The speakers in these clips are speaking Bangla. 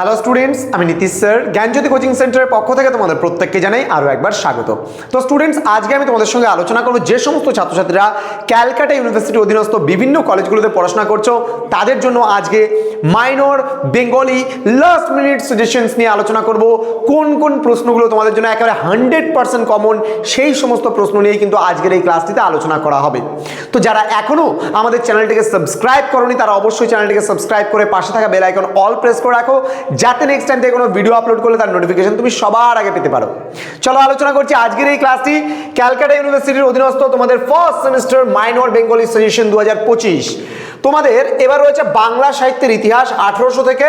হ্যালো স্টুডেন্টস আমি নীতিশ স্যার। জ্ঞানজ্যোতি কোচিং সেন্টারের পক্ষ থেকে তোমাদের প্রত্যেককে জানাই আরও একবার স্বাগত। তো স্টুডেন্টস আজকে আমি তোমাদের সঙ্গে আলোচনা করব যে সমস্ত ছাত্রছাত্রীরা ক্যালকাটা ইউনিভার্সিটির অধীনস্থ বিভিন্ন কলেজগুলোতে পড়াশোনা করছ, তাদের জন্য আজকে minor Bengali last minute suggestions নিয়ে আলোচনা করব। কোন কোন প্রশ্নগুলো তোমাদের জন্য একেবারে হান্ড্রেড পার্সেন্ট কমন সেই সমস্ত প্রশ্ন নিয়েই কিন্তু আজকের এই ক্লাসটিতে আলোচনা করা হবে। তো যারা এখনও আমাদের চ্যানেলটিকে সাবস্ক্রাইব করনি, তারা অবশ্যই চ্যানেলটিকে সাবস্ক্রাইব করে পাশে থাকা বেল আইকন অল প্রেস করে রাখো। যাতে নেক্সট টাইম থেকে কোনো ভিডিও আপলোড করলে তার নোটিফিকেশন তুমি সবার আগে পেতে পারো। চলো আলোচনা করছি আজকের এই ক্লাসটি ক্যালকাটা ইউনিভার্সিটির অধীনস্থ তোমাদের first semester minor Bengali suggestion দু হাজার পঁচিশ। তোমাদের এবার রয়েছে বাংলা সাহিত্যের ইতিহাস আঠারোশো থেকে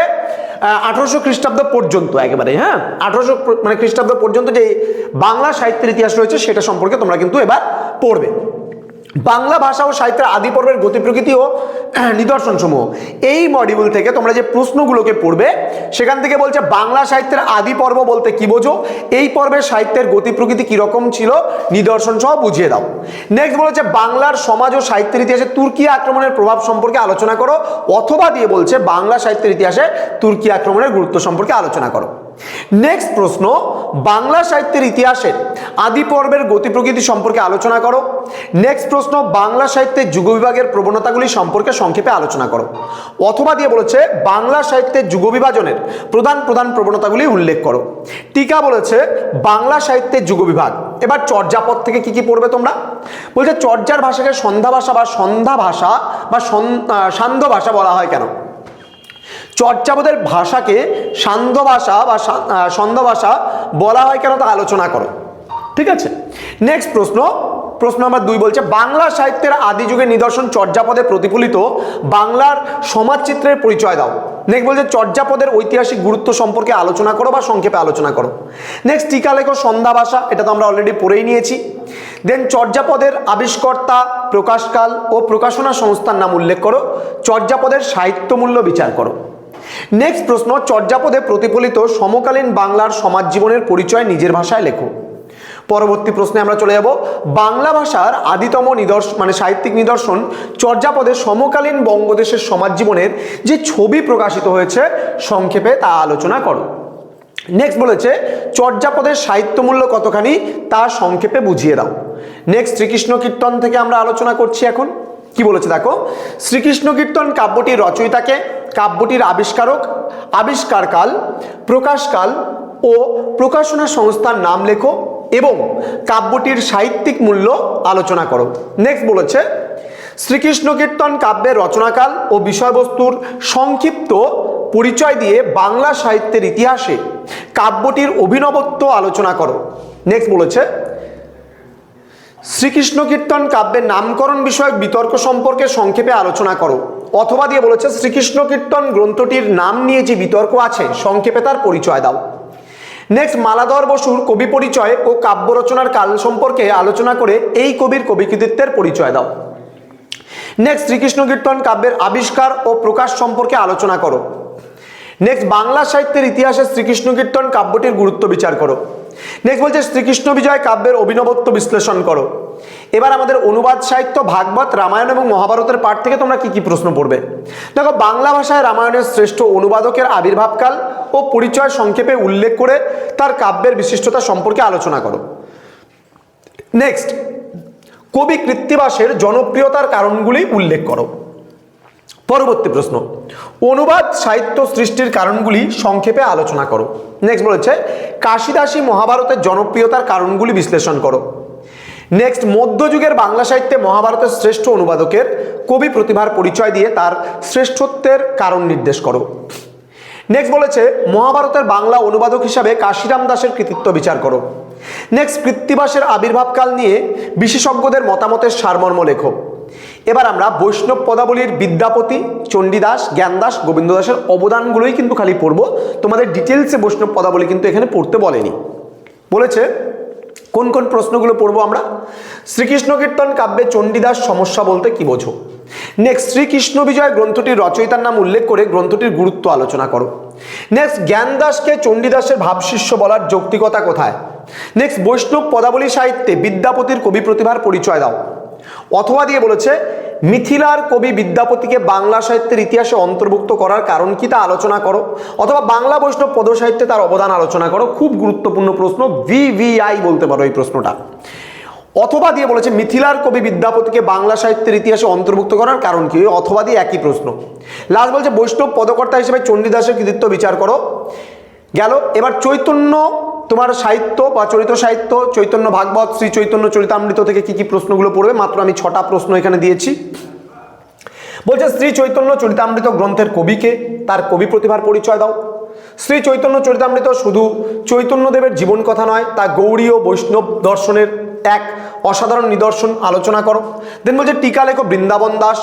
আঠারোশো খ্রিস্টাব্দ পর্যন্ত একেবারে হ্যাঁ? আঠারোশো মানে খ্রিস্টাব্দ পর্যন্ত যে বাংলা সাহিত্যের ইতিহাস রয়েছে, সেটা সম্পর্কে তোমরা কিন্তু এবার পড়বে। বাংলা ভাষা ও সাহিত্যের আদি পর্বের গতি প্রকৃতি ও নিদর্শন সমূহ এই মডিউল থেকে তোমরা যে প্রশ্নগুলোকে পড়বে, সেখান থেকে বলছে বাংলা সাহিত্যের আদি পর্ব বলতে কি বোঝো? এই পর্বের সাহিত্যের গতি প্রকৃতি কীরকম ছিল? নিদর্শন সহ বুঝিয়ে দাও। নেক্সট বলেছে, বাংলার সমাজ ও সাহিত্যের ইতিহাসে তুর্কি আক্রমণের প্রভাব সম্পর্কে আলোচনা করো, অথবা দিয়ে বলছে বাংলা সাহিত্যের ইতিহাসে তুর্কি আক্রমণের গুরুত্ব সম্পর্কে আলোচনা করো। নেক্সট প্রশ্ন, বাংলা সাহিত্যের ইতিহাসের আদি পর্বের গতি প্রকৃতি সম্পর্কে আলোচনা করো। নেক্সট প্রশ্ন, বাংলা সাহিত্যের যুগবিভাগের প্রবণতাগুলি সম্পর্কে সংক্ষেপে আলোচনা করো। অথবা দিয়ে বলেছে, বাংলা সাহিত্যের যুগবিভাজনের প্রধান প্রধান প্রবণতাগুলি উল্লেখ করো। টিকা বলেছে, বাংলা সাহিত্যের যুগবিভাগ এবার চর্যাপদ থেকে কি কি পড়বে তোমরা? বলছে, চর্যার ভাষাকে সন্ধ্যা ভাষা বা সন্ধ্যা ভাষা বা সান্ধ্য ভাষা বলা হয় কেন? চর্যাপদের ভাষাকে সান্ধ্য ভাষা বা সন্ধ্য ভাষা বলা হয় কেন তা আলোচনা করো। ঠিক আছে? নেক্সট প্রশ্ন। প্রশ্ন নাম্বার দুই বলছে, বাংলা সাহিত্যের আদি যুগের নিদর্শন চর্যাপদে প্রতিফলিত, বাংলার সমাজচিত্রের পরিচয় দাও। নেক্সট বলছে, চর্যাপদের ঐতিহাসিক গুরুত্ব সম্পর্কে আলোচনা করো বা সংক্ষেপে আলোচনা করো। নেক্সট টিকা লেখো সন্ধ্যা ভাষা এটা তো আমরা অলরেডি পড়েই নিয়েছি। দেন চর্যাপদের আবিষ্কর্তা, প্রকাশকাল ও প্রকাশনা সংস্থার নাম উল্লেখ করো। চর্যাপদের সাহিত্যমূল্য বিচার করো। নেক্সট প্রশ্ন, চর্যাপদে প্রতিফলিত সমকালীন বাংলার সমাজ জীবনের পরিচয় নিজের ভাষায় লেখো। পরবর্তী প্রশ্নে আমরা চলে যাব। বাংলা ভাষার আদিতম নিদর্শন মানে সাহিত্যিক নিদর্শন চর্যাপদে সমকালীন বঙ্গদেশের সমাজ জীবনের যে ছবি প্রকাশিত হয়েছে, সংক্ষেপে তা আলোচনা করো। নেক্সট বলেছে, চর্যাপদের সাহিত্যমূল্য কতখানি তা সংক্ষেপে বুঝিয়ে দাও। নেক্সট শ্রীকৃষ্ণ কীর্তন থেকে আমরা আলোচনা করছি এখন। কি বলেছে দেখো? শ্রীকৃষ্ণ কীর্তন কাব্যটির রচয়িতাকে কাব্যটির আবিষ্কারক আবিষ্কারকাল প্রকাশকাল ও প্রকাশনা সংস্থার নাম লেখো এবং কাব্যটির সাহিত্যিক মূল্য আলোচনা করো। নেক্সট বলেছে, শ্রীকৃষ্ণ কীর্তন কাব্যের রচনাকাল ও বিষয়বস্তুর সংক্ষিপ্ত পরিচয় দিয়ে বাংলা সাহিত্যের ইতিহাসে কাব্যটির অভিনবত্ব আলোচনা করো। নেক্সট বলেছে, শ্রীকৃষ্ণ কীর্তন কাব্যের নামকরণ বিষয়ক বিতর্ক সম্পর্কে সংক্ষেপে আলোচনা করো। অথবা দিয়ে বলেছে, শ্রীকৃষ্ণ কীর্তন গ্রন্থটির নাম নিয়ে যে বিতর্ক আছে, সংক্ষেপে তার পরিচয় দাও। নেক্সট মালাধর বসুর কবি পরিচয় ও কাব্য রচনার কাল সম্পর্কে আলোচনা করে এই কবির কবি কবিকৃতিত্বের পরিচয় দাও। নেক্সট শ্রীকৃষ্ণ কীর্তন কাব্যের আবিষ্কার ও প্রকাশ সম্পর্কে আলোচনা করো। নেক্সট বাংলা সাহিত্যের ইতিহাসে শ্রীকৃষ্ণ কীর্তন কাব্যটির গুরুত্ব বিচার করো। নেক্সট বলছে, শ্রীকৃষ্ণ বিজয় কাব্যের অভিনবত্ব বিশ্লেষণ করো। এবার আমাদের অনুবাদ সাহিত্য, ভাগবত, রামায়ণ এবং মহাভারতের পাঠ থেকে তোমরা কি কি প্রশ্ন পড়বে? দেখো, বাংলা ভাষায় রামায়ণের শ্রেষ্ঠ অনুবাদকের আবির্ভাবকাল ও পরিচয় সংক্ষেপে উল্লেখ করে তার কাব্যের বিশিষ্টতা সম্পর্কে আলোচনা করো। নেক্সট কবি কৃত্তিবাসের জনপ্রিয়তার কারণগুলি উল্লেখ করো। পরবর্তী প্রশ্ন, অনুবাদ সাহিত্য সৃষ্টির কারণগুলি সংক্ষেপে আলোচনা করো। নেক্সট বলেছে, কাশিদাসী মহাভারতের জনপ্রিয়তার কারণগুলি বিশ্লেষণ করো। নেক্সট মধ্যযুগের বাংলা সাহিত্যে মহাভারতের শ্রেষ্ঠ অনুবাদকের কবি প্রতিভার পরিচয় দিয়ে তার শ্রেষ্ঠত্বের কারণ নির্দেশ করো। নেক্সট বলেছে, মহাভারতের বাংলা অনুবাদক হিসাবে কাশিরাম দাসের কৃতিত্ব বিচার করো। নেক্সট কৃত্তিবাসের আবির্ভাবকাল নিয়ে বিশেষজ্ঞদের মতামতের সারমর্ম লেখো। এবার আমরা বৈষ্ণব পদাবলীর বিদ্যাপতি, চণ্ডীদাস, জ্ঞানদাস গোবিন্দ দাসের অবদানগুলোই কিন্তু খালি পড়ব। তোমাদের ডিটেলসে বৈষ্ণব পদাবলী কিন্তু এখানে পড়তে বলেনি। বলেছে কোন কোন প্রশ্নগুলো পড়ব আমরা? শ্রীকৃষ্ণ কীর্তন কাব্যে চণ্ডীদাস সমস্যা বলতে কি বোঝো? নেক্সট শ্রীকৃষ্ণ বিজয় গ্রন্থটির রচয়িতার নাম উল্লেখ করে গ্রন্থটির গুরুত্ব আলোচনা করো। নেক্সট জ্ঞানদাসকে চণ্ডীদাসের ভাবশিষ্য বলার যৌক্তিকতা কোথায়? নেক্সট বৈষ্ণব পদাবলী সাহিত্যে বিদ্যাপতির কবি প্রতিভার পরিচয় দাও। অথবা দিয়ে বলেছে মিথিলার কবি বিদ্যাপতিকে বাংলা সাহিত্যের ইতিহাসে অন্তর্ভুক্ত করার কারণ কি তা আলোচনা করো, অথবা বাংলা বৈষ্ণব পদ সাহিত্যে তার অবদান আলোচনা করো, খুব গুরুত্বপূর্ণ প্রশ্ন, ভিভিআই বলতে পারো এই প্রশ্নটা। অথবা দিয়ে বলেছে, মিথিলার কবি বিদ্যাপতিকে বাংলা সাহিত্যের ইতিহাসে অন্তর্ভুক্ত করার কারণ কি? অথবা দিয়ে একই প্রশ্ন। লাস্ট বলছে, বৈষ্ণব পদকর্তা হিসেবে চণ্ডীদাসের কৃতিত্ব বিচার করো। গেল, এবার চৈতন্য তোমার সাহিত্য বা চরিত্র সাহিত্য, চৈতন্য ভাগবত, শ্রী চৈতন্য চরিতামৃত থেকে কি কি প্রশ্নগুলো পড়বে? মাত্র আমি ছটা প্রশ্ন এখানে দিয়েছি। বলছে, শ্রী চৈতন্য চরিতামৃত গ্রন্থের কবিকে তার কবি প্রতিভার পরিচয় দাও। শ্রী চৈতন্য চরিতামৃত শুধু চৈতন্যদেবের জীবন কথা নয়, তা গৌড়ী ও বৈষ্ণব দর্শনের এক অসাধারণ নিদর্শন আলোচনা করো। দেন বলছে, টিকা লেখো বৃন্দাবন দাস।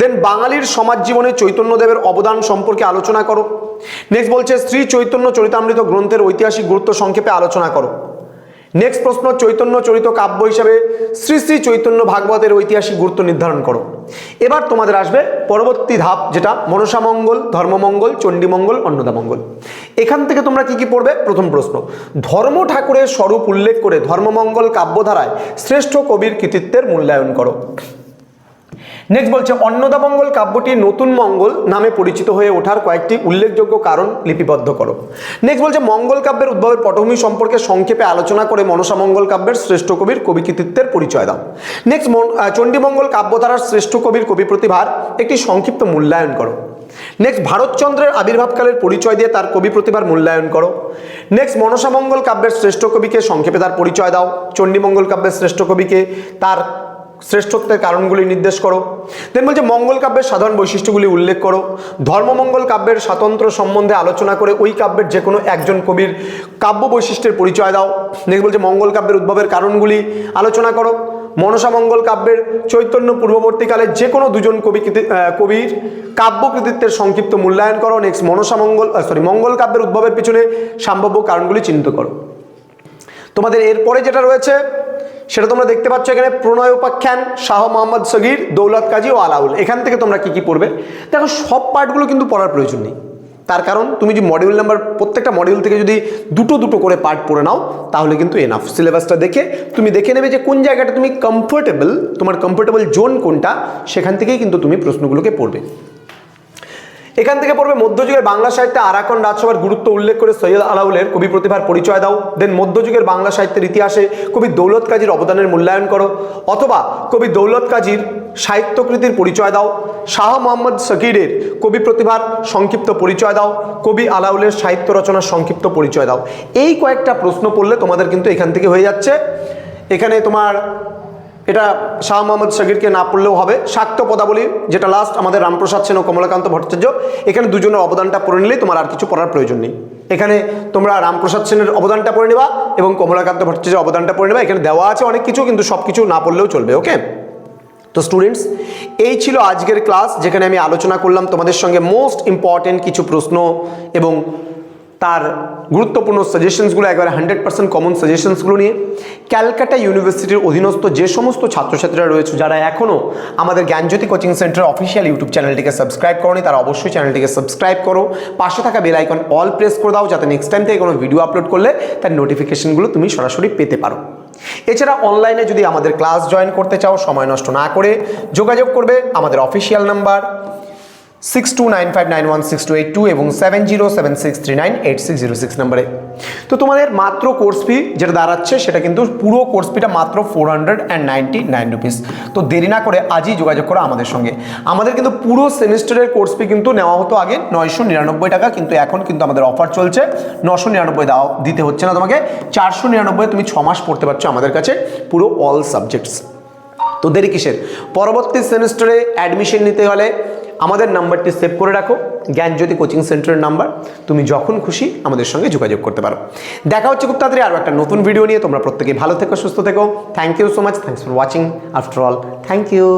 দেন বাঙালির সমাজ জীবনে চৈতন্যদেবের অবদান সম্পর্কে আলোচনা করো। নেক্সট বলছে, শ্রী চৈতন্য চরিতামৃত গ্রন্থের ঐতিহাসিক গুরুত্ব সংক্ষেপে আলোচনা করো। নেক্সট প্রশ্ন, চৈতন্য চরিত কাব্য হিসাবে শ্রী শ্রী চৈতন্য ভাগবতের ঐতিহাসিক গুরুত্ব নির্ধারণ করো। এবার তোমাদের আসবে পরবর্তী ধাপ, যেটা মনসামঙ্গল ধর্মমঙ্গল চণ্ডীমঙ্গল অন্নদামঙ্গল এখান থেকে তোমরা কি কি পড়বে? প্রথম প্রশ্ন, ধর্ম ঠাকুরের স্বরূপ উল্লেখ করে ধর্মমঙ্গল কাব্যধারায় শ্রেষ্ঠ কবির কৃতিত্বের মূল্যায়ন করো। নেক্সট বলছে, অন্নদামঙ্গল কাব্যটি নতুন মঙ্গল নামে পরিচিত হয়ে ওঠার কয়েকটি উল্লেখযোগ্য কারণ লিপিবদ্ধ করো। নেক্সট বলছে, মঙ্গল কাব্যের উদ্ভবের পটভূমি সম্পর্কে সংক্ষেপে আলোচনা করে মনসা মঙ্গল কাব্যের শ্রেষ্ঠ কবির কবি কৃতিত্বের পরিচয় দাও। নেক্সট চণ্ডীমঙ্গল কাব্যধারার শ্রেষ্ঠ কবির কবি প্রতিভার একটি সংক্ষিপ্ত মূল্যায়ন করো। নেক্সট ভারতচন্দ্রের আবির্ভাবকালের পরিচয় দিয়ে তার কবি প্রতিভার মূল্যায়ন করো। নেক্সট মনসামঙ্গল কাব্যের শ্রেষ্ঠ কবিকে সংক্ষেপে তার পরিচয় দাও। চণ্ডীমঙ্গল কাব্যের শ্রেষ্ঠ কবিকে তার শ্রেষ্ঠত্বের কারণগুলি নির্দেশ করো। দেন বলছে, মঙ্গল কাব্যের সাধারণ বৈশিষ্ট্যগুলি উল্লেখ করো। ধর্মমঙ্গল কাব্যের স্বাতন্ত্র সম্বন্ধে আলোচনা করে ওই কাব্যের যে কোনো একজন কবির কাব্য বৈশিষ্ট্যের পরিচয় দাও। নেক্সট বলছে, মঙ্গল কাব্যের উদ্ভবের কারণগুলি আলোচনা করো। মনসা মঙ্গল কাব্যের চৈতন্য পূর্ববর্তীকালে যে কোনো দুজন কবি কবির কাব্য কৃতিত্বের সংক্ষিপ্ত মূল্যায়ন করো। নেক্সট মনসা মঙ্গল সরি মঙ্গল কাব্যের উদ্ভবের পিছনে সম্ভাব্য কারণগুলি চিহ্নিত করো। তোমাদের এরপরে যেটা রয়েছে সেটা তোমরা দেখতে পাচ্ছ এখানে প্রণয় উপাখ্যান, শাহ মোহাম্মদ সগির, দৌলত কাজী ও আলাউল। এখান থেকে তোমরা কি কি পড়বে? দেখো, সব পার্টগুলো কিন্তু পড়ার প্রয়োজন নেই। তার কারণ, তুমি যে মডিউল নাম্বার প্রত্যেকটা মডিউল থেকে যদি দুটো দুটো করে পার্ট পড়ে নাও, তাহলে কিন্তু এনাফ সিলেবাসটা দেখে তুমি দেখে নেবে যে কোন জায়গাটা তুমি কমফোর্টেবল তোমার কমফোর্টেবল জোন কোনটা, সেখান থেকেই কিন্তু তুমি প্রশ্নগুলোকে পড়বে। এখান থেকে পড়বে মধ্যযুগের বাংলা সাহিত্যে আরাকন রাজসভার গুরুত্ব উল্লেখ করে সৈয়দ আলাউলের কবি প্রতিভার পরিচয় দাও। দেন মধ্যযুগের বাংলা সাহিত্যের ইতিহাসে কবি দৌলত কাজীর অবদানের মূল্যায়ন করো। অথবা কবি দৌলত কাজীর সাহিত্যকৃতির পরিচয় দাও। শাহ মোহাম্মদ সকিরের কবি প্রতিভার সংক্ষিপ্ত পরিচয় দাও। কবি আলাউলের সাহিত্য রচনার সংক্ষিপ্ত পরিচয় দাও। এই কয়েকটা প্রশ্ন পড়লে তোমাদের কিন্তু এখান থেকে হয়ে যাচ্ছে। এখানে তোমার এটা শাহ মোহাম্মদ শগিরকে না পড়লেও হবে। শাক্ত পদাবলী, যেটা লাস্ট আমাদের রামপ্রসাদ সেন ও কমলাকান্ত ভট্টাচার্য, এখানে দুজনের অবদানটা পড়ে নিলেই তোমার আর কিছু পড়ার প্রয়োজন নেই। এখানে তোমরা রামপ্রসাদ সেনের অবদানটা পড়ে নেবা এবং কমলাকান্ত ভট্টাচার্যের অবদানটা পড়ে নেবা। এখানে দেওয়া আছে অনেক কিছু, কিন্তু সব কিছু না পড়লেও চলবে ওকে তো স্টুডেন্টস এই ছিল আজকের ক্লাস যেখানে আমি আলোচনা করলাম তোমাদের সঙ্গে মোস্ট ইম্পর্টেন্ট কিছু প্রশ্ন এবং তার গুরুত্বপূর্ণ সাজেশনসগুলো, একবারে হান্ড্রেড পার্সেন্ট কমন সাজেশনসগুলো নিয়ে ক্যালকাটা ইউনিভার্সিটির অধীনস্থ যে সমস্ত ছাত্রছাত্রীরা রয়েছে, যারা এখনও আমাদের Gyanjyoti coaching centre official YouTube চ্যানেলটিকে সাবস্ক্রাইব করনি, তারা অবশ্যই চ্যানেলটিকে সাবস্ক্রাইব করো। পাশে থাকা বেল আইকন অল প্রেস করে দাও, যাতে নেক্সট টাইম থেকে কোনো ভিডিও আপলোড করলে তার নোটিফিকেশনগুলো তুমি সরাসরি পেতে পারো। এছাড়া অনলাইনে যদি আমাদের ক্লাস জয়েন করতে চাও, সময় নষ্ট না করে যোগাযোগ করবে, আমাদের official number six two nine five nine one six two eight two এবং seven zero seven six three nine eight six zero নাম্বারে। তো তোমাদের মাত্র কোর্স ফি যেটা দাঁড়াচ্ছে, সেটা কিন্তু পুরো কোর্স ফিটা মাত্র four hundred and ninety nine rupees তো দেরি না করে আজই যোগাযোগ করো আমাদের সঙ্গে। আমাদের কিন্তু পুরো সেমিস্টারের কোর্স ফি কিন্তু নেওয়া হতো আগে নয়শো নিরানব্বই টাকা, কিন্তু এখন কিন্তু আমাদের অফার চলছে। নশো নিরানব্বই দাও, দিতে হচ্ছে না তোমাকে। চারশো নিরানব্বই তুমি ছ মাস পড়তে পারছ আমাদের কাছে, পুরো অল সাবজেক্টস তো দেরি কিসের? পরবর্তী সেমিস্টারে অ্যাডমিশন নিতে হলে আমাদের নাম্বারটি সেভ করে রাখো। জ্ঞানজ্যোতি কোচিং সেন্টারের নাম্বার। তুমি যখন খুশি আমাদের সঙ্গে যোগাযোগ করতে পারো। দেখা হচ্ছে খুব তাড়াতাড়ি আরও একটা নতুন ভিডিও নিয়ে। তোমরা প্রত্যেকে ভালো থেকো, সুস্থ থেকো। Thank you so much thanks for watching after all thank you